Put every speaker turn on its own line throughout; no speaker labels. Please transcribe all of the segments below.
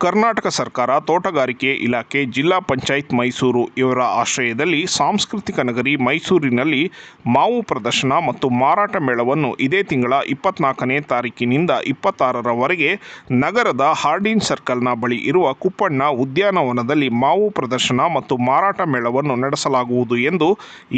ಕರ್ನಾಟಕ ಸರ್ಕಾರ ತೋಟಗಾರಿಕೆ ಇಲಾಖೆ ಜಿಲ್ಲಾ ಪಂಚಾಯತ್ ಮೈಸೂರು ಇವರ ಆಶ್ರಯದಲ್ಲಿ ಸಾಂಸ್ಕೃತಿಕ ನಗರಿ ಮೈಸೂರಿನಲ್ಲಿ ಮಾವು ಪ್ರದರ್ಶನ ಮತ್ತು ಮಾರಾಟ ಮೇಳವನ್ನು ಇದೇ ತಿಂಗಳ ಇಪ್ಪತ್ನಾಲ್ಕನೇ ತಾರೀಕಿನಿಂದ ಇಪ್ಪತ್ತಾರರವರೆಗೆ ನಗರದ ಹಾರ್ಡಿನ್ ಸರ್ಕಲ್ನ ಬಳಿ ಇರುವ ಕುಪ್ಪಣ್ಣ ಉದ್ಯಾನವನದಲ್ಲಿ ಮಾವು ಪ್ರದರ್ಶನ ಮತ್ತು ಮಾರಾಟ ಮೇಳವನ್ನು ನಡೆಸಲಾಗುವುದು ಎಂದು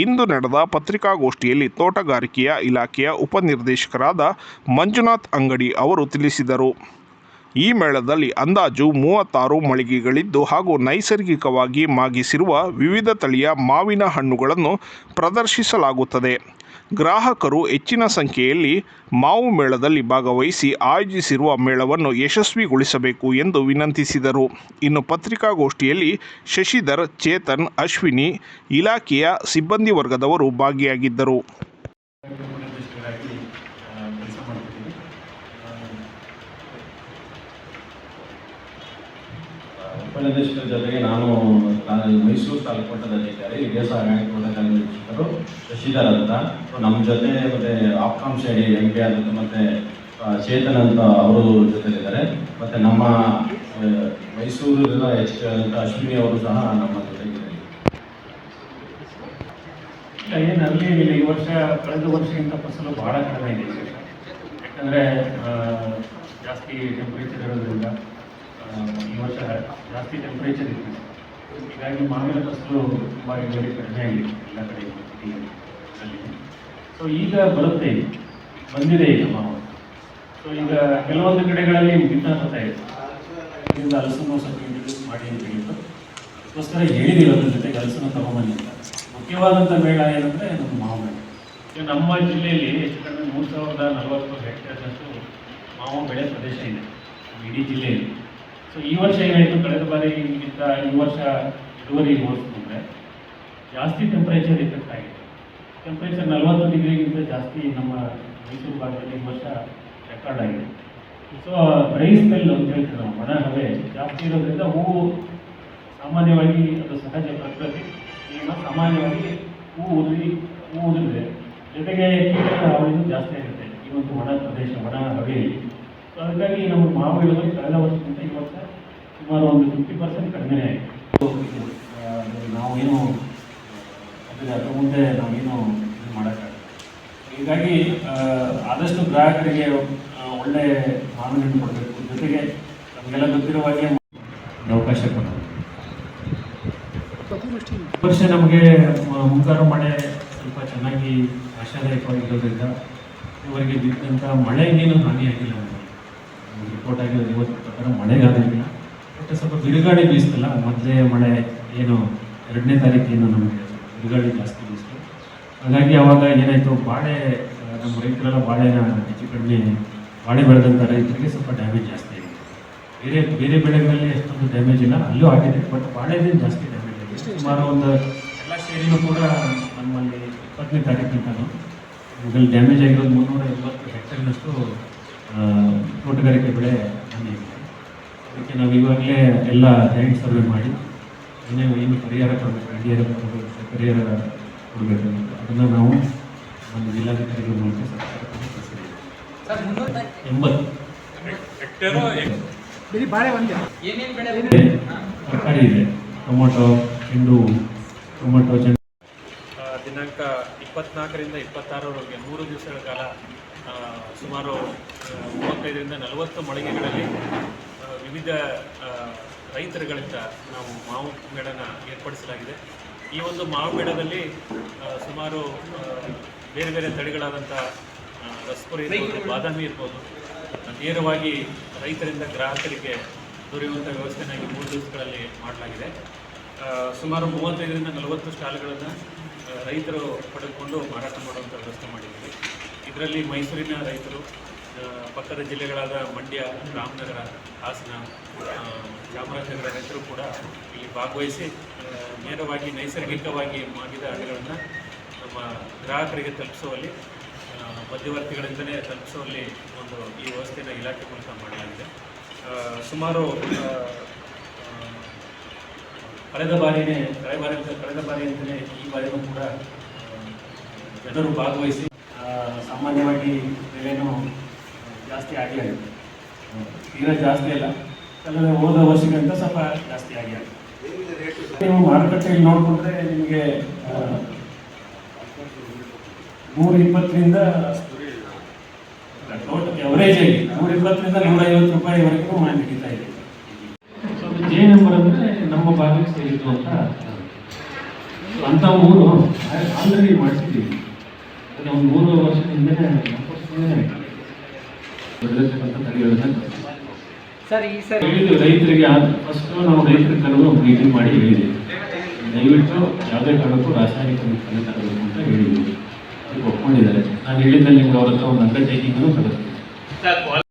ಇಂದು ನಡೆದ ಪತ್ರಿಕಾಗೋಷ್ಠಿಯಲ್ಲಿ ತೋಟಗಾರಿಕೆಯ ಇಲಾಖೆಯ ಉಪನಿರ್ದೇಶಕರಾದ ಮಂಜುನಾಥ್ ಅಂಗಡಿ ಅವರು ತಿಳಿಸಿದರು. ಈ ಮೇಳದಲ್ಲಿ ಅಂದಾಜು ಮೂವತ್ತಾರು ಮಳಿಗೆಗಳಿದ್ದು ಹಾಗೂ ನೈಸರ್ಗಿಕವಾಗಿ ಮಾಗಿಸಿರುವ ವಿವಿಧ ತಳಿಯ ಮಾವಿನ ಹಣ್ಣುಗಳನ್ನು ಪ್ರದರ್ಶಿಸಲಾಗುತ್ತದೆ. ಗ್ರಾಹಕರು ಹೆಚ್ಚಿನ ಸಂಖ್ಯೆಯಲ್ಲಿ ಮಾವು ಮೇಳದಲ್ಲಿ ಭಾಗವಹಿಸಿ ಆಯೋಜಿಸಿರುವ ಮೇಳವನ್ನು ಯಶಸ್ವಿಗೊಳಿಸಬೇಕು ಎಂದು ವಿನಂತಿಸಿದರು. ಇನ್ನು ಪತ್ರಿಕಾಗೋಷ್ಠಿಯಲ್ಲಿ ಶಶಿಧರ್, ಚೇತನ್, ಅಶ್ವಿನಿ ಇಲಾಖೆಯ ಸಿಬ್ಬಂದಿ ವರ್ಗದವರು ಭಾಗಿಯಾಗಿದ್ದರು.
ಉಪನಿರ್ದೇಶಕರ ಜೊತೆಗೆ ನಾನು ಮೈಸೂರು ತಾಲೂಕು ಮಟ್ಟದ ಅಧಿಕಾರಿ ವಿದ್ಯಾಸ ನಿರ್ದೇಶಕರು ಶಶಿಧರ್ ಅಂತ. ನಮ್ಮ ಜೊತೆ ಮತ್ತೆ ಆಪ್ಕಾಂಶ ಎಂ ಪಿ ಆದಂತ ಮತ್ತೆ ಚೇತನ್ ಅಂತ ಅವರು ಜೊತೆಲಿದ್ದಾರೆ. ಮತ್ತೆ ನಮ್ಮ ಮೈಸೂರು ಎಚ್ ಕೆ ಅಂತ ಅಶ್ವಿನಿ ಅವರು ಸಹ ನಮ್ಮ ಜೊತೆಗಿದ್ದಾರೆ
ಏನು ಈ ವರ್ಷ, ಕಳೆದ ವರ್ಷಕ್ಕಿಂತ ಫಸಲು ಬಹಳ ಕಡಿಮೆ ಇದೆ ಯಾಕಂದರೆ ಜಾಸ್ತಿ ಟೆಂಪರೇಚರ್ ಇರೋದ್ರಿಂದ ಈ ವರ್ಷ ಜಾಸ್ತಿ ಟೆಂಪ್ರೇಚರ್ ಇದೆ ಹೀಗಾಗಿ ಮಾವಿನ ಫಸಲು ತುಂಬ ಇಳುವರಿ ಕಡಿಮೆ ಆಗಿದೆ ಎಲ್ಲ ಕಡೆ ಸೊ ಈಗ ಬರುತ್ತೆ. ಬಂದಿದೆ ಈಗ ಮಾವು. ಸೊ ಈಗ ಕೆಲವೊಂದು ಕಡೆಗಳಲ್ಲಿ ಭಿನ್ನಾಸತ ಇದೆ. ಇದರಿಂದ ಹಲಸನ್ನು ಸ್ವಲ್ಪ ಇಂಟ್ರೊಡ್ಯೂಸ್ ಮಾಡಿ ಅಂತ ಹೇಳಿದ್ರು ಅದಕ್ಕೋಸ್ಕರ ಹೇಳಿದ್ದೀವಿ ಅದ್ರ ಜೊತೆಗೆ ಹಲಸನ್ನು ತಗೊಂಬನ್ನಿ ಅಂತ. ಮುಖ್ಯವಾದಂಥ ಮೇಳ ಏನಂದರೆ ನಮ್ಮ ಮಾವು ಮೇಳ. ನಮ್ಮ ಜಿಲ್ಲೆಯಲ್ಲಿ ಹೆಚ್ಚು ಕಡಿಮೆ ಮೂರು ಸಾವಿರದ ನಲವತ್ತು ಹೆಕ್ಟೇರ್ನಷ್ಟು ಮಾವು ಬೆಳೆ ಪ್ರದೇಶ ಇದೆ. ಇಡೀ ಜಿಲ್ಲೆಯಲ್ಲಿ. ಸೊ ಈ ವರ್ಷ ಏನಾಯಿತು? ಕಳೆದ ಬಾರಿಗಿಂತ ಈ ವರ್ಷ ಇಳುವರಿ ಹೋಲಿಸ್ಕೊಂಡ್ರೆ ಜಾಸ್ತಿ ಟೆಂಪ್ರೇಚರ್ ಇಫೆಕ್ಟ್ ಆಗಿದೆ. ಟೆಂಪ್ರೇಚರ್ ನಲವತ್ತು ಡಿಗ್ರಿಗಿಂತ ಜಾಸ್ತಿ ನಮ್ಮ ಮೈಸೂರು ಭಾಗದಲ್ಲಿ ಈ ವರ್ಷ ರೆಕಾರ್ಡ್ ಆಗಿದೆ. ಸೊ ಡ್ರೈ ಸ್ಮೆಲ್ ಅಂತ ಹೇಳ್ತೀವಿ ನಾವು, ಒಣ ಹವೆ ಜಾಸ್ತಿ ಇರೋದ್ರಿಂದ ಹೂವು ಸಾಮಾನ್ಯವಾಗಿ ಅದು ಸಹಜ ಪ್ರಕೃತಿ. ಈಗ ಸಾಮಾನ್ಯವಾಗಿ ಹೂವು ಉದುರಿ, ಹೂ ಉದುರಿದೆ ಜೊತೆಗೆ ಕೀಟಗಳ ಹಾವಳಿನೂ ಜಾಸ್ತಿ ಆಗುತ್ತೆ. ಈ ಒಂದು ಒಣ ಪ್ರದೇಶ, ಒಣ ಹವೆಯಲ್ಲಿ ಸೊ ಹಾಗಾಗಿ ನಮ್ಮ ಮಾವು ಇಳುವರಿ ಕಳೆದ ವರ್ಷಕ್ಕಿಂತ ಈ ವರ್ಷ ಸುಮಾರು ಒಂದು ಫಿಫ್ಟಿ ಪರ್ಸೆಂಟ್ ಕಡಿಮೆ ಆಗಿದೆ. ಆ, ಅದು ನಾವೇನು ಅದರ ಅದ್ರ ಮುಂದೆ ನಾವೇನು ಇದು ಮಾಡೋಕ್ಕಾಗಲ್ಲ. ಹೀಗಾಗಿ ಆದಷ್ಟು ಗ್ರಾಹಕರಿಗೆ ಒಳ್ಳೆ ಮಾವಿನ ಹಣ್ಣು ಕೊಡಬೇಕು. ಜೊತೆಗೆ ನಮಗೆಲ್ಲ ಗೊತ್ತಿರುವ ಹಾಗೆ ಅವಕಾಶ ಕೊಡೋದು ವರ್ಷ ನಮಗೆ ಮುಂಗಾರು ಮಳೆ ಸ್ವಲ್ಪ ಚೆನ್ನಾಗಿ ಆಶಾದಾಯಕವಾಗಿರೋದ್ರಿಂದ ಇವರಿಗೆ ಬಿದ್ದಂಥ ಮಳೆಗೇನು ಹಾನಿಯಾಗಿಲ್ಲ ನಮಗೆ ರಿಪೋರ್ಟ್ ಆಗಿರೋದು ಇವತ್ತು ಪ್ರಕಾರ ಮಳೆಗಾಗಿಲ್ಲ ಬಟ್ ಸ್ವಲ್ಪ ಬಿರುಗಾಳಿ ಬೀಸ್ತಲ್ಲ ಮೊದಲೇ ಮಳೆ ಏನು ಎರಡನೇ ತಾರೀಕೇನು ನಮಗೆ ಬಿರುಗಾಳಿ ಜಾಸ್ತಿ ಬೀಸ್ತು. ಹಾಗಾಗಿ ಅವಾಗ ಏನಾಯಿತು ಬಾಳೆ ನಮ್ಮ ರೈತರೆಲ್ಲ ಬಾಳೆನ ಹೆಚ್ಚು ಕಡಿಮೆ ಬಾಳೆ ಬೆಳೆದಂಥ ರೈತರಿಗೆ ಸ್ವಲ್ಪ ಡ್ಯಾಮೇಜ್ ಜಾಸ್ತಿ ಆಗಿದೆ. ಬೇರೆ ಬೇರೆ ಬೆಳೆಗಳಲ್ಲಿ ಅಷ್ಟೊಂದು ಡ್ಯಾಮೇಜ್ ಇಲ್ಲ ಅಲ್ಲೂ ಆಗಿದೆ ಬಟ್ ಬಾಳೆದೇ ಜಾಸ್ತಿ ಡ್ಯಾಮೇಜ್ ಆಗಿದೆ. ಸುಮಾರು ಒಂದು ಎಲ್ಲ ಸೇರಿನೂ ಕೂಡ ನಮ್ಮಲ್ಲಿ ಇಪ್ಪತ್ತನೇ ತಾರೀಕಿಂತಲೂ ಇದರಲ್ಲಿ ಡ್ಯಾಮೇಜ್ ಆಗಿರೋದು ಮುನ್ನೂರ ಎಂಬತ್ತು ಹೆಕ್ಟೇರ್ನಷ್ಟು ತೋಟಗಾರಿಕೆ ಬೆಳೆ ಹಾನಿಯಾಗಿದೆ ಅದಕ್ಕೆ ನಾವು ಇವಾಗಲೇ ಎಲ್ಲ ಜಾಯಿಂಟ್ ಸರ್ವೆ ಮಾಡಿ ಏನೇ ಏನು ಪರಿಹಾರ ಕೊಡಬೇಕು ಎನ್ ಡಿ ಆರ್ ಕೊಡಬೇಕು ಪರಿಹಾರ ಕೊಡಬೇಕು ಅದನ್ನು ನಾವು ನಮ್ಮ ಜಿಲ್ಲಾಧಿಕಾರಿಗಳ ಮೂಲಕ ಎಂಬತ್ತು. ತರಕಾರಿ ಇದೆ. ಟೊಮೊಟೊ ಚೆಂಡು ಟೊಮೊಟೊ ಚೆಂಡು
ದಿನಾಂಕ ಇಪ್ಪತ್ನಾಲ್ಕರಿಂದ ಇಪ್ಪತ್ತಾರರವರೆಗೆ ಮೂರು ದಿವಸಗಳ ಕಾಲ ಸುಮಾರು ಮೂವತ್ತೈದರಿಂದ ನಲವತ್ತು ಮಳಿಗೆಗಳಲ್ಲಿ ವಿವಿಧ ರೈತರುಗಳಿಂದ ನಾವು ಮಾವು ಮೇಳನ ಏರ್ಪಡಿಸಲಾಗಿದೆ. ಈ ಒಂದು ಮಾವು ಮೇಳದಲ್ಲಿ ಸುಮಾರು ಬೇರೆ ಬೇರೆ ತಳಿಗಳಾದಂಥ ರಸ್ಪುರಿ ಇರ್ಬೋದು, ಬಾದಾಮಿ ಇರ್ಬೋದು, ನೇರವಾಗಿ ರೈತರಿಂದ ಗ್ರಾಹಕರಿಗೆ ದೊರೆಯುವಂಥ ವ್ಯವಸ್ಥೆನಾಗಿ ಮೂರು ದಿವಸಗಳಲ್ಲಿ ಮಾಡಲಾಗಿದೆ. ಸುಮಾರು ಮೂವತ್ತೈದರಿಂದ ನಲವತ್ತು ಸ್ಟಾಲ್ಗಳನ್ನು ರೈತರು ಪಡೆದುಕೊಂಡು ಮಾರಾಟ ಮಾಡುವಂಥ ವ್ಯವಸ್ಥೆ ಮಾಡಿದ್ದೀವಿ. ಇದರಲ್ಲಿ ಮೈಸೂರಿನ ರೈತರು ಪಕ್ಕದ ಜಿಲ್ಲೆಗಳಾದ ಮಂಡ್ಯ, ರಾಮನಗರ, ಹಾಸನ ಚಾಮರಾಜನಗರ ರೈತರು ಕೂಡ ಇಲ್ಲಿ ಭಾಗವಹಿಸಿ ನೇರವಾಗಿ ನೈಸರ್ಗಿಕವಾಗಿ ಮಾಡಿದ ಹಣ್ಣುಗಳನ್ನು ನಮ್ಮ ಗ್ರಾಹಕರಿಗೆ ತಲುಪಿಸುವಲ್ಲಿ ಮಧ್ಯವರ್ತಿಗಳಿಂದಲೇ ತಲುಪಿಸುವಲ್ಲಿ ಒಂದು ಈ ವ್ಯವಸ್ಥೆಯನ್ನು ಇಲಾಖೆ ಮೂಲಕ ಮಾಡಲಾಗಿದೆ. ಸುಮಾರು ಕಳೆದ ಬಾರಿನೇ, ಕಳೆದ ಬಾರಿ ಕಳೆದ ಬಾರಿ ಅಂತಲೇ ಈ ಬಾರಿಯೂ ಕೂಡ
ಜನರು ಭಾಗವಹಿಸಿ ಸಾಮಾನ್ಯವಾಗಿ ಬೆಲೆನೂ ಜಾಸ್ತಿ ಆಗಿ ಆಗಿದೆ ತೀರಾ ಜಾಸ್ತಿ ಅಲ್ಲ. ಕಳೆದ ಹೋದ ವರ್ಷಕ್ಕಿಂತ ಸ್ವಲ್ಪ ಜಾಸ್ತಿ ಆಗಿ ಆಗಿದೆ ನೀವು ಮಾರುಕಟ್ಟೆಯಲ್ಲಿ ನೋಡಿಕೊಂಡ್ರೆ ನಿಮಗೆ ನೂರ ಇಪ್ಪತ್ತರಿಂದ ಟೋಟಲ್ ಎವರೇಜ್ ಆಗಿ ನೂರ ಇಪ್ಪತ್ತರಿಂದ ನೂರ ಐವತ್ತು ರೂಪಾಯಿವರೆಗೂ ಮಾಡಿ ನಡೀತಾ ಇದೆ. ಸೊ ಜೆ ನಂಬರ್ ಅಂದರೆ ನಮ್ಮ ಭಾಗಕ್ಕೆ ಸೇರಿದ್ದು ಅಂತ ಅಂತ ಮೂರು ಆಲ್ರೆಡಿ ಮಾಡಿಸಿದ್ದೀವಿ ಅದೇ ಒಂದು ಮೂರು ವರ್ಷದಿಂದ
ಸರ್ ಈ ಸರ್
ಹೇಳಿದ್ವಿ ರೈತರಿಗೆ ಫಸ್ಟ್ ನಾವು ರೈತರ ಕರೆದು ಮೀಟಿಂಗ್ ಮಾಡಿ ಹೇಳಿದ್ದೀವಿ ದಯವಿಟ್ಟು ಯಾವುದೇ ಕಾರಣಕ್ಕೂ ರಾಸಾಯನಿಕ ತರಬೇಕು ಅಂತ ಹೇಳಿದ್ವಿ. ಅದಕ್ಕೆ ಒಪ್ಕೊಂಡಿದ್ದಾರೆ. ನಾನು ಹೇಳಿದ್ದಲ್ಲಿ ನಿಮ್ಗೆ ಅವ್ರ ಹತ್ರ ಒಂದು ಅಂಡರ್ಟೇಕಿಂಗ್ ಕಳಿಸ್ತೀನಿ